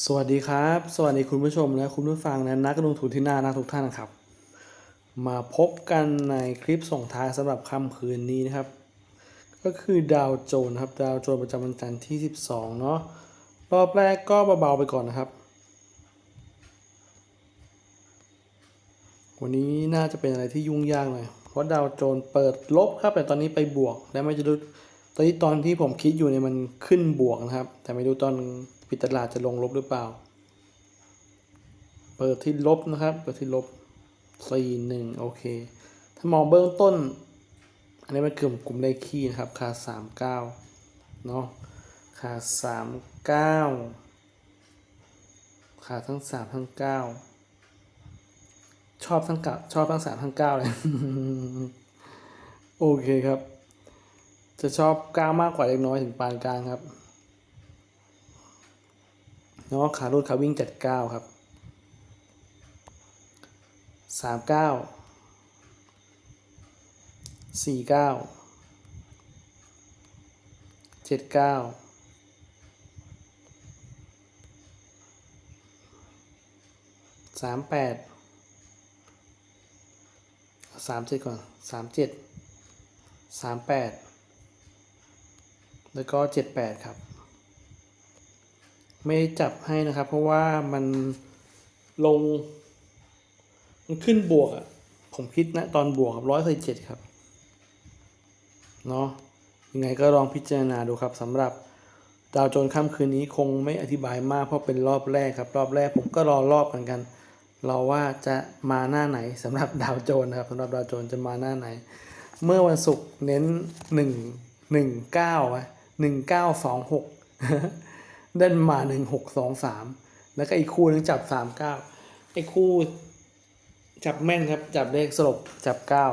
สวัสดีครับ สวัสดีคุณผู้ชมและคุณผู้ฟังและนักลงทุนที่น่ารักทุกท่านนะครับ มาพบกันในคลิปส่งท้ายสำหรับค่ำคืนนี้นะครับ ก็คือดาวโจนครับดาวโจนประจำวันจันทร์ที่ 12 เนาะรอบแรกก็เบาๆไปก่อนนะครับ วันนี้น่าจะเป็นอะไรที่ยุ่งยากหน่อยเพราะดาวโจนเปิดลบครับ แต่ตอนนี้ไปบวกและไม่จะรู้ตอนนี้ตอนที่ผมคิดอยู่เนี่ยมันขึ้นบวกนะครับ แต่ไม่รู้ตอน ปิดตลาดจะลงลบหรือเปล่า เปิดที่ลบนะครับ เปิดที่ลบสี่หนึ่งโอเค ถ้ามองเบื้องต้น อันนี้มันกลุ่มกลุ่มเลขคี่นะครับค่าสามเก้าเนาะค่าสามเก้าค่าทั้งสามทั้งเก้าชอบทั้งเก้าชอบทั้งสามทั้งเก้าเลย โอเคครับ จะชอบเก้ามากกว่าเล็กน้อยถึงปานกลางครับ เนาะขารูดขาวิ่งเจัดเก้าครับสามเก้าสี่เก้าเจ็ดเก้าสามแปดสามเจ็ดก่อนสามเจ็ดสามแปดแล้วก็เจ็ดแปดครับ ไม่จับให้นะครับ เพราะว่ามันลง มันขึ้นบวกอะผมคิดนะตอนบวกครับร้อยสิบเจ็ดครับเนาะยังไงก็ลองพิจารณาดูครับสำหรับดาวโจนค่ำคืนนี้คงไม่อธิบายมากเพราะเป็นรอบแรกครับ รอบแรกผมก็รอรอบเหมือนกันรอว่าจะมาหน้าไหนสำหรับดาวโจนนะครับสำหรับดาวโจนจะมาหน้าไหน เมื่อวันศุกร์เน้นหนึ่งหนึ่งเก้าอะหนึ่งเก้าสองหก เดินมาหนึ่งหกสองสามแล้วก็อีกคู่นึงจับสามเก้าไอ้คู่จับแม่นครับจับเลขสลบจับเก้า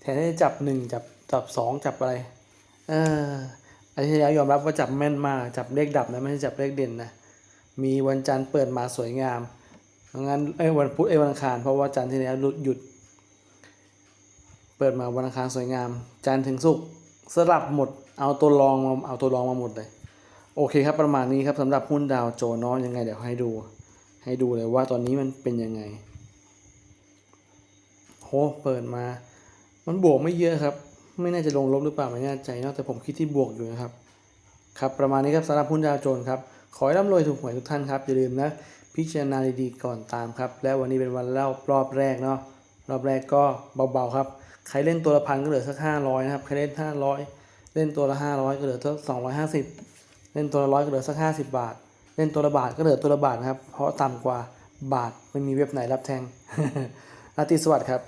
แทนที่จะจับหนึ่งจับจับสองจับอะไร เอออาทิตย์ที่แล้วยอมรับว่าจับแม่นมากจับเลขดับนะไม่ใช่จับเลขเด่นนะมีวันจันทร์เปิดมาสวยงามงั้นเอ้วันพุธเอ้วันอังคารเพราะว่าจันทร์ที่แล้วหยุด เปิดมาวันอังคารสวยงาม จันทร์ถึงศุกร์สลับหมดเอาตัวรองมาเอาตัวรองมาหมดเลย โอเคครับประมาณนี้ครับสำหรับหุ้นดาวโจนส์ยังไงเดี๋ยวให้ดู ให้ดูเลยว่าตอนนี้มันเป็นยังไงโหเปิดมา มันบวกไม่เยอะครับ ไม่น่าจะลงลบหรือเปล่าไม่แน่ใจเนาะแต่ผมคิดที่บวกอยู่นะครับ ครับประมาณนี้ครับสำหรับหุ้นดาวโจนส์ครับขอให้ร่ำรวยถูกหวยทุกท่านครับอย่าลืมนะพิจารณาดีๆก่อนตามครับ และวันนี้เป็นวันเล่ารอบแรกเนาะรอบแรกก็เบาๆครับใครเล่นตัวละพันก็เหลือสักห้าร้อยนะครับใครเล่นห้าร้อยเล่นตัวละห้าร้อยก็เหลือสักสิบ เล่นตัวละร้อยก็เหลือสักห้าสิบบาท เล่นตัวละบาทก็เหลือตัวละบาทนะครับ เพราะต่ำกว่าบาทไม่มีเว็บไหนรับแทงราตรีสวัสดิ์ครับ